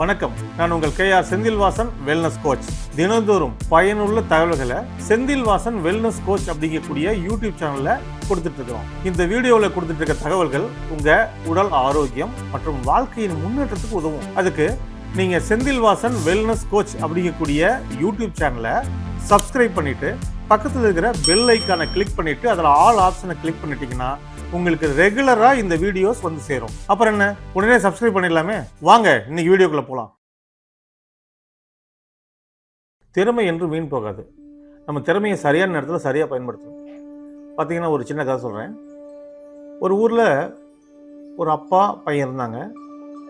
வணக்கம். நான் உங்கள் K R Senthilvasan wellness coach தினந்தோறும் பயனுள்ள தகவல்களை செந்தில்வாசன் வெல்னஸ் கோச் அப்படிங்கக்கூடிய யூடியூப் சேனல்ல கொடுத்துட்டு இருக்கோம். இந்த வீடியோவில் கொடுத்துட்டு இருக்க தகவல்கள் உங்க உடல் ஆரோக்கியம் மற்றும் வாழ்க்கையின் முன்னேற்றத்துக்கு உதவும். அதுக்கு நீங்க செந்தில்வாசன் வெல்னஸ் கோச் அப்படிங்கக்கூடிய யூடியூப் சேனலை சப்ஸ்கிரைப் பண்ணிட்டு பக்கத்தில் இருக்கிற பெல் ஐக்கானை கிளிக் பண்ணிவிட்டு அதில் ஆல் ஆப்ஷனை கிளிக் பண்ணிட்டீங்கன்னா உங்களுக்கு ரெகுலராக இந்த வீடியோஸ் வந்து சேரும். அப்புறம் என்ன? உடனே சப்ஸ்கிரைப் பண்ணிடலாமே? வாங்க இன்னைக்கு வீடியோக்குள்ளே போகலாம் திறமை என்று வீண் போகாது. நம்ம திறமையை சரியான நேரத்தில் சரியாக பயன்படுத்தணும். பார்த்தீங்கன்னா ஒரு சின்ன கதை சொல்கிறேன் ஒரு ஊரில் ஒரு அப்பா பையன் இருந்தாங்க.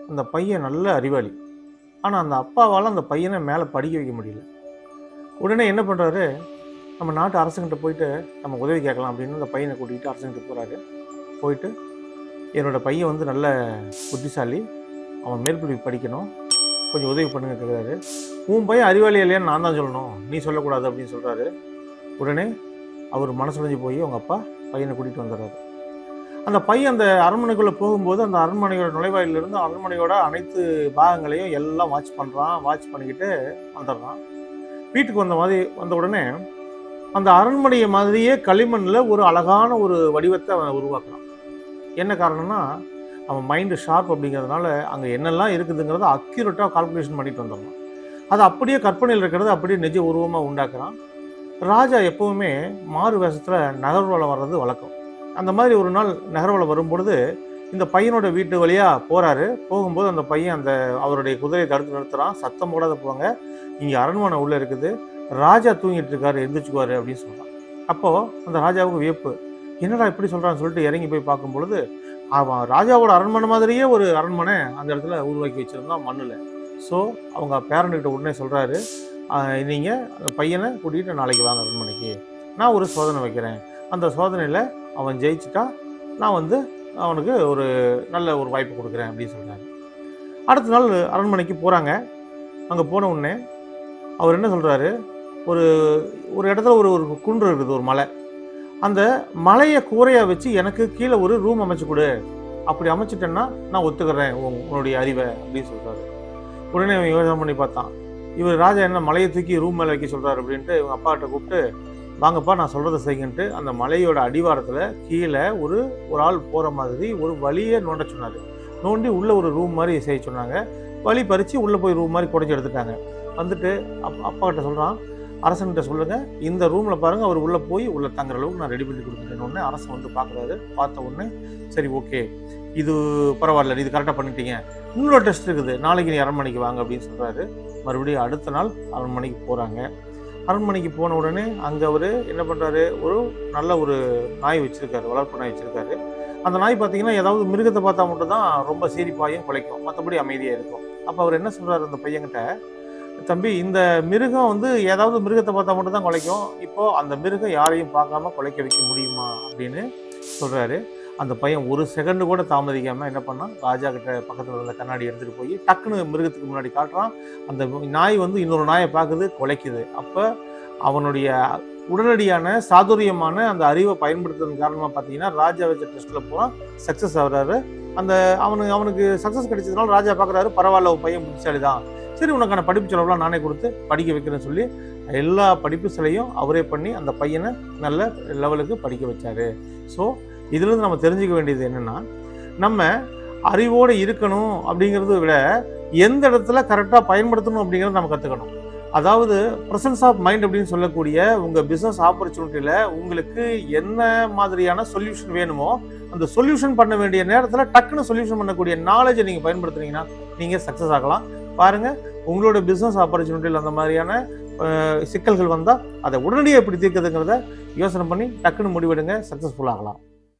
அந்த பையன் நல்ல அறிவாளி. ஆனால் அந்த அப்பாவால் அந்த பையனை மேலே படிக்க வைக்க முடியல. உடனே என்ன பண்ணுறாரு நம்ம நாட்டு அரசுங்கிட்ட போயிட்டு நம்ம உதவி கேட்கலாம் அப்படின்னு அந்த பையனை கூட்டிகிட்டு அரசுங்கிட்ட போகிறாரு போயிட்டு என்னோட பையன் வந்து நல்ல புத்திசாலி. அவன் மேற்படிப்பு படிக்கணும். கொஞ்சம் உதவி பண்ணுங்க கேட்குறாரு உன் பையன் அறிவாளி இல்லையான்னு நான் தான் சொல்லணும். நீ சொல்லக்கூடாது அப்படின்னு சொல்கிறாரு உடனே அவர் மனசுடைஞ்சு போய் அவங்க அப்பா பையனை கூட்டிகிட்டு வந்துடுறாரு. அந்த பையன் அந்த அரண்மனைக்குள்ளே போகும்போது அந்த அரண்மனையோட நுழைவாயிலிருந்து அரண்மனையோட அனைத்து பாகங்களையும் எல்லாம் வாட்ச் பண்ணுறான் வாட்ச் பண்ணிக்கிட்டு வந்துடுறான். வீட்டுக்கு வந்த மாதிரி வந்த உடனே அந்த அரண்மனையை மாதிரியே களிமண்ணில் ஒரு அழகான ஒரு வடிவத்தை அவன் உருவாக்குறான். என்ன காரணம்னா அவன் மைண்டு ஷார்ப் அப்படிங்கிறதுனால அங்கே என்னெல்லாம் இருக்குதுங்கிறத அக்யூரேட்டாக கால்குலேஷன் பண்ணிட்டு வந்துடலாம் அது அப்படியே கற்பனையில் இருக்கிறத அப்படியே நிஜ உருவமாக உண்டாக்குறான். ராஜா எப்போவுமே மாறு வேஷத்தில் நகர்வலம் வர்றது வழக்கம். அந்த மாதிரி ஒரு நாள் நகர்வலம் வரும்பொழுது இந்த பையனோட வீட்டு வழியாக போகிறாரு போகும்போது அந்த பையன் அந்த அவருடைய குதிரையை தடுத்து நிறுத்துகிறான் சத்தம் போடாத போங்க. இங்கே அரண்மனை உள்ளே இருக்குது. ராஜா தூங்கிட்டு இருக்காரு எந்திரிச்சுக்குவாரு அப்படின்னு சொல்கிறான் அப்போது அந்த ராஜாவுக்கு வியப்பு. என்னடா இப்படி சொல்கிறான்னு சொல்லிட்டு இறங்கி போய் பார்க்கும் பொழுது அவன் ராஜாவோட அரண்மனை மாதிரியே ஒரு அரண்மனை அந்த இடத்துல உருவாக்கி வச்சுருந்தான் மண்ணில். ஸோ அவங்க பேரண்ட்கிட்ட உடனே சொல்கிறாரு நீங்கள் அந்த பையனை கூட்டிகிட்டு நாளைக்கு வாங்க அரண்மனைக்கு. நான் ஒரு சோதனை வைக்கிறேன். அந்த சோதனையில் அவன் ஜெயிச்சிட்டா நான் வந்து அவனுக்கு ஒரு நல்ல ஒரு வாய்ப்பு கொடுக்குறேன் அப்படின்னு சொல்கிறாரு அடுத்த நாள் அரண்மனைக்கு போகிறாங்க அங்கே போன உடனே அவர் என்ன சொல்கிறாரு ஒரு ஒரு இடத்துல ஒரு ஒரு குன்று இருக்குது ஒரு மலை. அந்த மலையை கூரையாக வச்சு எனக்கு கீழே ஒரு ரூம் அமைச்சு கொடு. அப்படி அமைச்சிட்டேன்னா நான் ஒத்துக்கிறேன் உன்னுடைய அறிவை அப்படின்னு சொல்கிறாரு உடனே அவன் யோசனை பண்ணி பார்த்தான். இவர் ராஜா என்ன மலையை தூக்கி ரூம் மேலே வைக்க சொல்கிறாரு அப்படின்ட்டு இவங்க அப்பாட்ட கூப்பிட்டு வாங்கப்பா நான் சொல்கிறத செய்யுன்ட்டு அந்த மலையோட அடிவாரத்தில் கீழே ஒரு ஒரு ஆள் போகிற மாதிரி ஒரு வழியை நோண்ட சொன்னார். நோண்டி உள்ளே ஒரு ரூம் மாதிரி செய்ய சொன்னாங்க. வழி பறித்து உள்ளே போய் ரூம் மாதிரி குறைஞ்சி எடுத்துட்டாங்க. வந்துட்டு அப் அப்பாக்கிட்ட சொல்கிறான் அரசன்கிட்ட சொல்லுங்கள் இந்த ரூமில் பாருங்கள் அவர் உள்ளே போய் உள்ளே தங்குற அளவுக்கு நான் ரெடி பண்ணி கொடுத்துட்டேன்னு உடனே அரசன் வந்து பார்க்குறாரு. பார்த்த உடனே சரி ஓகே இது பரவாயில்ல இது கரெக்டாக பண்ணிட்டீங்க. இன்னொரு டெஸ்ட் இருக்குது. நாளைக்கு நீ அரண்மனைக்கு வாங்க அப்படின்னு சொல்கிறாரு மறுபடியும் அடுத்த நாள் அரண்மனைக்கு போகிறாங்க அரண்மனைக்கு போன உடனே அங்கே அவர் என்ன பண்ணுறாரு ஒரு நல்ல ஒரு நாய் வச்சுருக்காரு வளர்ப்பு நாய் வச்சுருக்காரு. அந்த நாய் பார்த்தீங்கன்னா ஏதாவது மிருகத்தை பார்த்தா மட்டும் தான் ரொம்ப சீரிப்பாயும் குலைக்கும். மற்றபடி அமைதியாக இருக்கும். அப்போ அவர் என்ன சொல்கிறாரு அந்த பையன்கிட்ட? தம்பி இந்த மிருகம் வந்து ஏதாவது மிருகத்தை பார்த்தா மட்டும் தான் குலைக்கும். இப்போ அந்த மிருகம் யாரையும் பார்க்காம குலைக்க வைக்க முடியுமா அப்படின்னு சொல்கிறாரு அந்த பையன் ஒரு செகண்டு கூட தாமதிக்காமல் என்ன பண்ணான்? ராஜா கிட்ட பக்கத்தில் இருந்த கண்ணாடி எடுத்துகிட்டு போய் டக்குன்னு மிருகத்துக்கு முன்னாடி காட்டுறான். அந்த நாய் வந்து இன்னொரு நாயை பார்க்குது குலைக்குது. அப்போ அவனுடைய உடனடியான சாதுரியமான அந்த அறிவை பயன்படுத்துறதன் காரணமாக பார்த்தீங்கன்னா ராஜா வச்ச டெஸ்ட்டில் பூரா சக்ஸஸ் ஆகிறாரு. அந்த அவனுக்கு அவனுக்கு சக்ஸஸ் கிடைச்சதுனால ராஜா பார்க்குறாரு பரவாயில்ல உன் பையன் புத்திசாலி தான் சரி உனக்கான படிப்பு செலவுலாம் நானே கொடுத்து படிக்க வைக்கிறேன்னு சொல்லி எல்லா படிப்பு சிலையும் அவரே பண்ணி அந்த பையனை நல்ல லெவலுக்கு படிக்க வச்சாரு. ஸோ இதுலேருந்து நம்ம தெரிஞ்சுக்க வேண்டியது என்னென்னா நம்ம அறிவோடு இருக்கணும் அப்படிங்கிறத விட எந்த இடத்துல கரெக்டாக பயன்படுத்தணும் அப்படிங்கிறத நம்ம கற்றுக்கணும் அதாவது ப்ரெசன்ஸ் ஆஃப் மைண்ட் அப்படின்னு சொல்லக்கூடிய உங்கள் பிஸ்னஸ் ஆப்பர்ச்சுனிட்டியில் உங்களுக்கு என்ன மாதிரியான சொல்யூஷன் வேணுமோ அந்த சொல்யூஷன் பண்ண வேண்டிய நேரத்தில் டக்குன்னு சொல்யூஷன் பண்ணக்கூடிய நாலேஜை நீங்கள் பயன்படுத்துனீங்கன்னா நீங்கள் சக்ஸஸ் ஆகலாம். பாருங்கள் உங்களோட பிஸ்னஸ் ஆப்பர்ச்சுனிட்டியில் அந்த மாதிரியான சிக்கல்கள் வந்தால் அதை உடனடியாக எப்படி தீர்க்குதுங்கிறத யோசனை பண்ணி டக்குன்னு முடிவெடுங்க சக்ஸஸ்ஃபுல் ஆகலாம்.